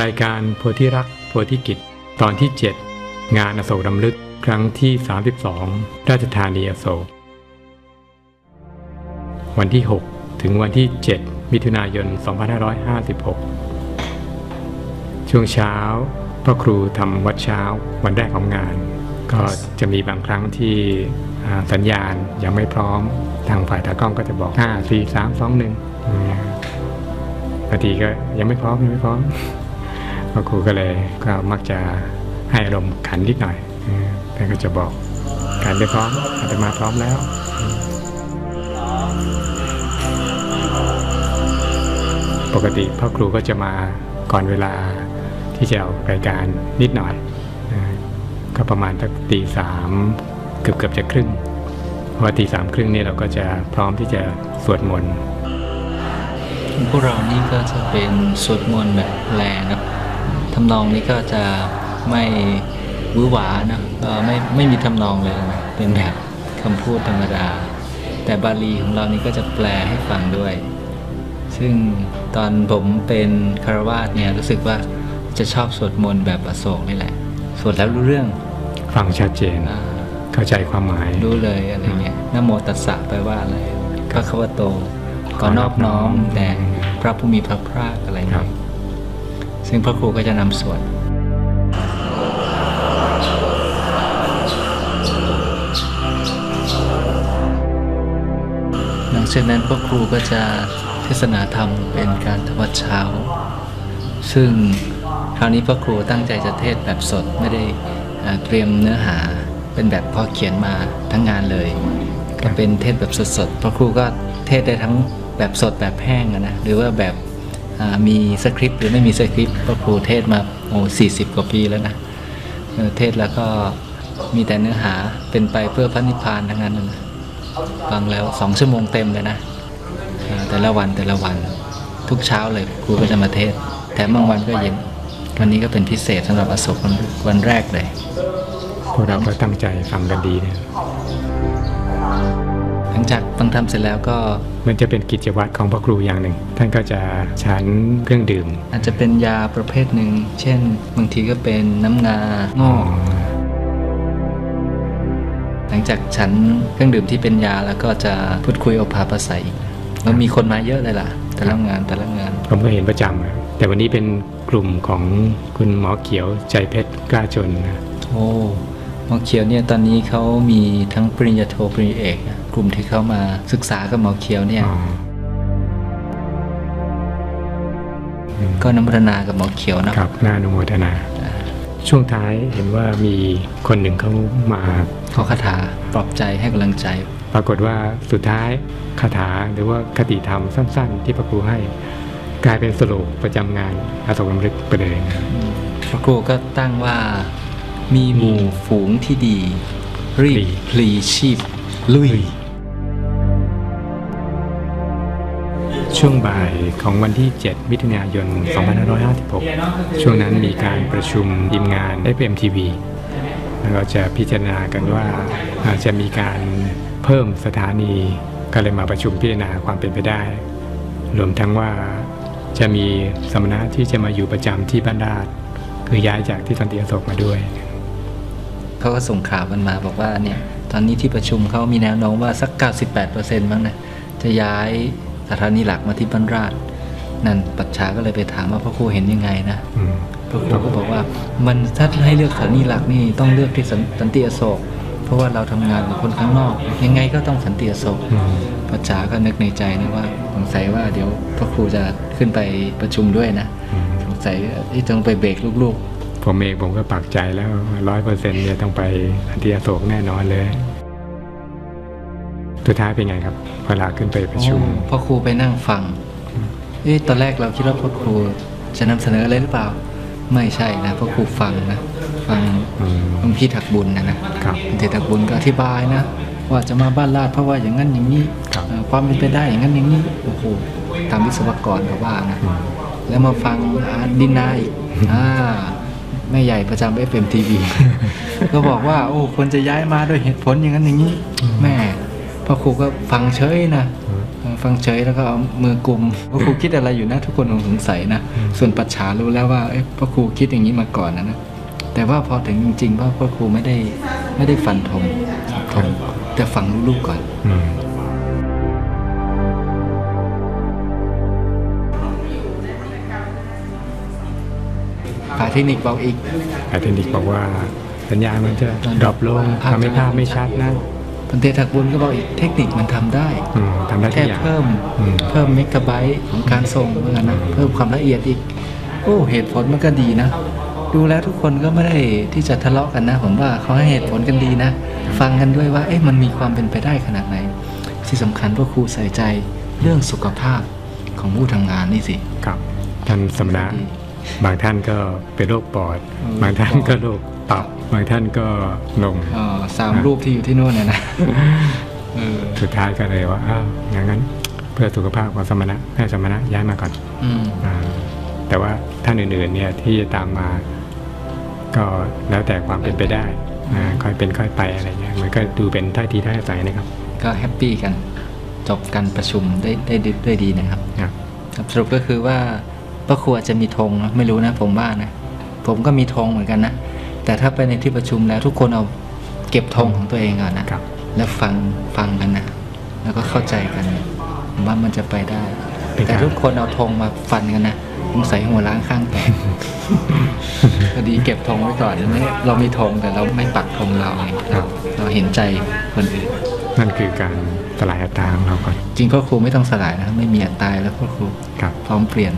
รายการโพธิรักโพธิกิจ ตอนที่ 7 งานอโศกดำลึกครั้งที่ 32 ราชธานีอโศก วันที่ 6 ถึงวันที่ 7 มิถุนายน 2556 ช่วงเช้าพ่อครูทำวัดเช้าวันแรกของงาน ก็จะมีบางครั้งที่สัญญาณยังไม่พร้อมทางฝ่ายตากล้องก็จะบอก 5 4 3 2 1อย่างเงี้ยบางทีก็ยังไม่พร้อมยังไม่พร้อม พ่อครูก็เลยก็มักจะให้อารมณ์ขันนิดหน่อยเออท่านก็จะบอกการไม่พร้อมอาตมาพร้อมแล้วปกติพ่อครูก็จะมาก่อนเวลาที่จะเอารายการนิดหน่อย ก็ประมาณสักตีสามเกือบเกือบจะครึ่งเพราะว่าตีสามครึ่งนี่เราก็จะพร้อมที่จะสวดมนต์พวกเรานี่ก็จะเป็นสวดมนต์แบบแรงนะ ทำนองนี้ก็จะไม่หวือหวานะเอ่อไม่ไม่มีทำนองเลยนะเป็นแบบคำพูดธรรมดา แต่บาลีของเรานี่ก็จะแปลให้ฟังด้วย ซึ่งตอนผมเป็นคารวาสเนี่ยรู้สึกว่าจะชอบสวดมนต์แบบอโศกนี่แหละสวดแล้วรู้เรื่องฟังชัดเจนอ่าเข้าใจความหมายรู้เลยอะไรเงี้ยนะโมตัสสะแปลว่าอะไรพระคัมภโตก็นอบน้อมแด่พระผู้มีพระภาคอะไรครัเงี้บย ซึ่งพระครูก็จะนำสวดหลังจากนั้นพระครูก็จะเทศนาธรรมเป็นการทวัดเช้า ซึ่งคราวนี้พระครูตั้งใจจะเทศแบบสดไม่ได้เอ่อเตรียมเนื้อหาเป็นแบบพอเขียนมาทั้งงานเลย ก็เป็นเทศแบบสดๆพระครูก็เทศได้ทั้งแบบสดแบบแห้งอะนะหรือว่าแบบอ่า มีสคริปต์หรือไม่มีสคริปต์พระครูเทศมาโอ้สี่สิบกว่าปีแล้วนะเทศแล้วก็มีแต่เนื้อหาเป็นไปเพื่อพระนิพพานทั้งนั้นนะฟังแล้วสองชั่วโมงเต็มเลยนะแต่ละวันแต่ละวันทุกเช้าเลยครูก็จะมาเทศ แถมบางวันก็เย็น วันนี้ก็เป็นพิเศษสำหรับอโศกวันวันแรกเลย พวกเราก็ตั้งใจฟังกันดีเนี่ย จากฟังธรรมเสร็จแล้วก็ มันจะเป็นกิจวัตรของพ่อครูอย่างหนึ่ง ท่านก็จะฉันเครื่องดื่ม อาจจะเป็นยาประเภทหนึ่ง เช่น บางทีก็เป็นน้ำงาโง่หลังจากฉันเครื่องดื่มที่เป็นยาแล้วก็จะพูดคุยโอภาปใสอีกแล้วมีคนมาเยอะเลยล่ะ แต่ละงานแต่ละงาน ผมก็เห็นประจำอะแต่วันนี้เป็นกลุ่มของคุณหมอเขียวใจเพชรกล้าจนนะโอ้หมอเขียวเนี่ยตอนนี้เขามีทั้งปริญญาโทปริญญาเอกนะ กลุ่มที่เขามาศึกษากับหมอเขียวเนี่ยอ๋อก็น้ำพัฒนากับหมอเขียวนะครับน่าอนุโมทนา ช่วงท้ายเห็นว่ามีคนหนึ่งเขามาขอคาถาปลอบใจให้กำลังใจ ปรากฏว่าสุดท้ายคาถาหรือว่าคติธรรมสั้น ๆ ที่พระครูให้ กลายเป็นสโลกประจำงานอาสกรำลึกไปเลยนะพระครูก็ตั้งว่ามีหมู่ฝูงที่ดี รีบพลีชีพ ลุย ช่วงบ่ายของวันที่ 7 มิถุนายน 2556 ช่วงนั้นมีการประชุมทีมงาน FMTV แล้วก็จะพิจารณากันว่าอาจจะมีการเพิ่มสถานีก็เลยมาประชุมพิจารณาความเป็นไปได้ รวมทั้งว่าจะมีสมณะที่จะมาอยู่ประจำที่บ้านราชคือย้ายจากที่สันติอโศกมาด้วย เขาก็ส่งข่าวกันมาบอกว่าเนี่ยตอนนี้ที่ประชุมเขามีแนวโน้มว่าสัก 98%มั้งนะจะย้าย สถานีหลักมาที่บ้านราชนั่นปัจฉาก็เลยไปถามว่าพระครูเห็นยังไงนะอืมพระครูก็บอกว่ามันถ้าให้เลือกสถานีหลักนี่ต้องเลือกที่สันสันติอโศกเพราะว่าเราทำงานกับคนข้างนอก ยังไงก็ต้องสันติอโศกอืมปัจฉาก็นึกในใจนะว่าสงสัยว่าเดี๋ยวพระครูจะขึ้นไปประชุมด้วยนะอืมสงสัยที่ต้องไปเบรกลูกผมเองผมก็ปักใจแล้วร้อยเปอร์เซ็นต์เนี่ยต้องไปสันติอโศกแน่นอนเลย สุดท้ายเป็นไงครับ เวลาขึ้นไปๆประชุมโอ้พ่อครูไปนั่งฟังเอ๊ะตอนแรกเราคิดว่าพ่อครูจะนำเสนออะไรหรือเปล่า ไม่ใช่นะพ่อครูฟังนะฟังอืมหลวงพี่ถักบุญนะนะครับหลวงพี่ถักบุญก็อธิบายนะว่าจะมาบ้านลาดเพราะว่าอย่างนั้นอย่างนี้ครับเอ่อความเป็นไปได้อย่างนั้นอย่างนี้โอ้โหตามวิศวกรเขาว่านะแล้วมาฟังอาดินนาอีกอ่าแม่ใหญ่ประจำเอฟเอ็มทีวีก็บอกว่า โอ้คนจะย้ายมาด้วยเหตุผลอย่างนั้นอย่างนี้แม่ พ่อครูก็ฟังเฉยนะเออฟังเฉยแล้วก็เอามือกุมพระครูคิดอะไรอยู่นะทุกคนคงสงสัยนะส่วนปัจฉารู้แล้วว่าเอ๊ะพระครูคิดอย่างนี้มาก่อนนะนะแต่ว่าพอถึงจริงๆว่าพระครูไม่ได้ไม่ได้ฟันธงธงแต่ฟังลูกๆก่อนอืมฝ่ายเทคนิคบอกอีกแต่เทคนิคบอกว่าสัญญาณมันจะดรอปลงทำให้ภาพไม่ชัดนะ พันเตถักบุญก็บอกอีกเทคนิคมันทำได้อืมทำได้ทุแค่กอย่างเพิ่มอืมเพิ่มเมกะไบต์ของการส่งเหมือนกันนะเพิ่มความละเอียดอีก โอ้เหตุผลมันก็ดีนะ ดูแล้วทุกคนก็ไม่ได้ที่จะทะเลาะกันนะ ผมว่าเขาให้เหตุผลกันดีนะ ฟังกันด้วยว่าเอ๊ะมันมีความเป็นไปได้ขนาดไหน ที่สำคัญพวกครูใส่ใจเรื่องสุขภาพของผู้ทำงานนี่สิครับท่านสมณะ บางท่านก็เป็นโรคปอดเออบางท่านก็โรคตับ บางท่านก็ลงเอ่อสามรูปที่อยู่ที่นู่นเนี่ยนะเออสุดท้ายก็เลยว่าอ้าวอย่างนั้นเพื่อสุขภาพของสมณะให้สมณะย้ายมาก่อนอืมอาแต่ว่าท่านอื่นๆเนี่ยที่จะตามมา ก็แล้วแต่ความเป็นไปได้อ่าค่อยเป็นค่อยไปอะไรเงี้ยมันก็ดูเป็นท่าทีท่าอาศัยนะครับ ก็แฮปปี้กัน จบการประชุมได้ได้ได้ด้วยดีนะครับครับ ครับสรุปก็คือว่า พระครูอาจจะมีธงนะไม่รู้นะผมว่านะผมก็มีธงเหมือนกันนะ แต่ถ้าไปในที่ประชุมแล้วทุกคนเอาเก็บธงของตัวเองก่อนนะครับแล้วฟังฟังกันนะแล้วก็เข้าใจกันผมว่ามันจะไปได้เป็นแต่การทุกคนเอาธงมาฟันกันนะสงสัยหัวล้างข้างแตกพอดีเก็บธงไว้ก่อนไม่เรามีธงแต่เราไม่ปักธงเราไงครับเราเห็นใจคนอื่นนั่นคือการสลายอัตราของเราก่อน จริงพ่อครูไม่ต้องสลายนะไม่มีอัตตายแล้วพ่อครูครับพร้อมเปลี่ยน